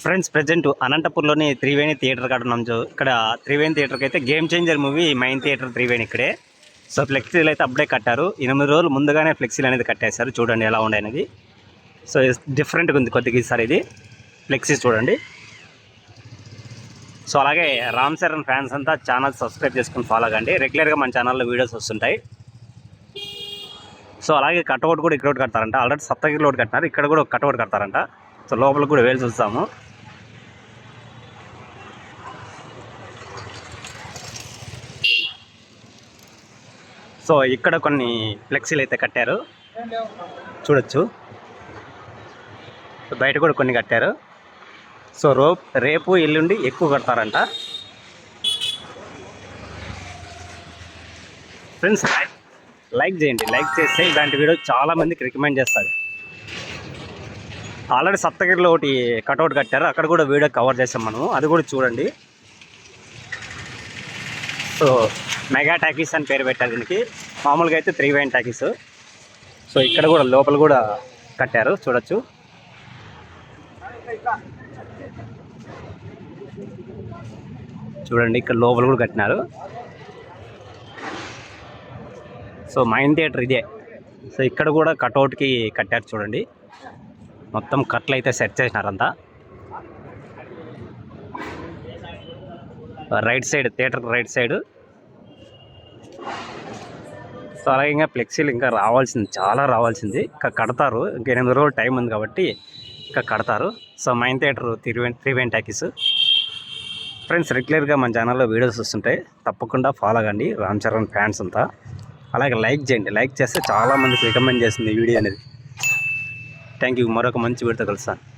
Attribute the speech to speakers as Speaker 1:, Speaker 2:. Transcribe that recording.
Speaker 1: Friends present అనంతపూర్లోని Triveni theatre కాడ ఉన్నాం. ఇక్కడ త్రివేణి థియేటర్కి అయితే game changer movie main theatre Triveni ఇక్కడే. సో ఫ్లెక్సీలు అయితే అప్పుడే కట్టారు. ఎనిమిది రోజులు ముందుగానే ఫ్లెక్సీలు అనేది కట్టేశారు. చూడండి ఎలా ఉండే అనేది సో డిఫరెంట్గా ఉంది కొద్దిగా ఈసారి ఇది. ఫ్లెక్సీ చూడండి. సో అలాగే రామ్ చరణ్ ఫ్యాన్స్ అంతా ఛానల్ సబ్స్క్రైబ్ చేసుకుని ఫాలో కండి. రెగ్యులర్గా మన ఛానల్లో వీడియోస్ వస్తుంటాయి. సో అలాగే కట్అవుట్ కూడా ఇక్కడ ఒకటి కడతారంట. ఆల్రెడీ సప్తగిరిలో ఒకటి కట్టినారు. ఇక్కడ కూడా ఒక కట్అవుట్ కడతారంట. సో లోపలికి కూడా వేలు చూస్తాము సో ఇక్కడ కొన్ని ఫ్లెక్సీలు అయితే కట్టారు. చూడొచ్చు. బయట కూడా కొన్ని కట్టారు. సో రో రేపు ఎల్లుండి ఎక్కువ కడతారంట. ఫ్రెండ్స్ లైక్ చేయండి. లైక్ చేస్తే ఇలాంటి వీడియో చాలామందికి రికమెండ్ చేస్తారు. ఆల్రెడీ సప్తగిరిలో ఒకటి కటౌట్ కట్టారు. అక్కడ కూడా వీడియో కవర్ చేసాం మనము. అది కూడా చూడండి. సో మెగా టాకీస్ అని పేరు పెట్టారు దీనికి. మామూలుగా అయితే త్రీ వైన్ టాకీస్. సో ఇక్కడ కూడా లోపల కూడా కట్టారు. చూడొచ్చు. చూడండి ఇక్కడ లోపల కూడా కట్టినారు. సో మైన్ థియేటర్ ఇదే. సో ఇక్కడ కూడా కట్అవుట్కి కట్టారు చూడండి. మొత్తం కట్లు అయితే set చేసినారంతా. Right side theatre right side. So అలాగే ఇంకా ఫ్లెక్సీలు ఇంకా రావాల్సింది చాలా రావాల్సింది. ఇంకా కడతారు ఇంకా ఎనిమిది రోజులు టైం ఉంది కాబట్టి ఇంకా కడతారు. So main theatre three three one talkies. Friends రెగ్యులర్గా మన ఛానల్లో వీడియోస్ వస్తుంటాయి. తప్పకుండా ఫాలో కండి. రామ్ చరణ్ ఫ్యాన్స్ అంతా. అలాగే లైక్ చేయండి. లైక్ చేస్తే చాలామందికి రికమెండ్ చేస్తుంది వీడియో అనేది. Thank you. మరొక మంచి విడత కలుస్తాను.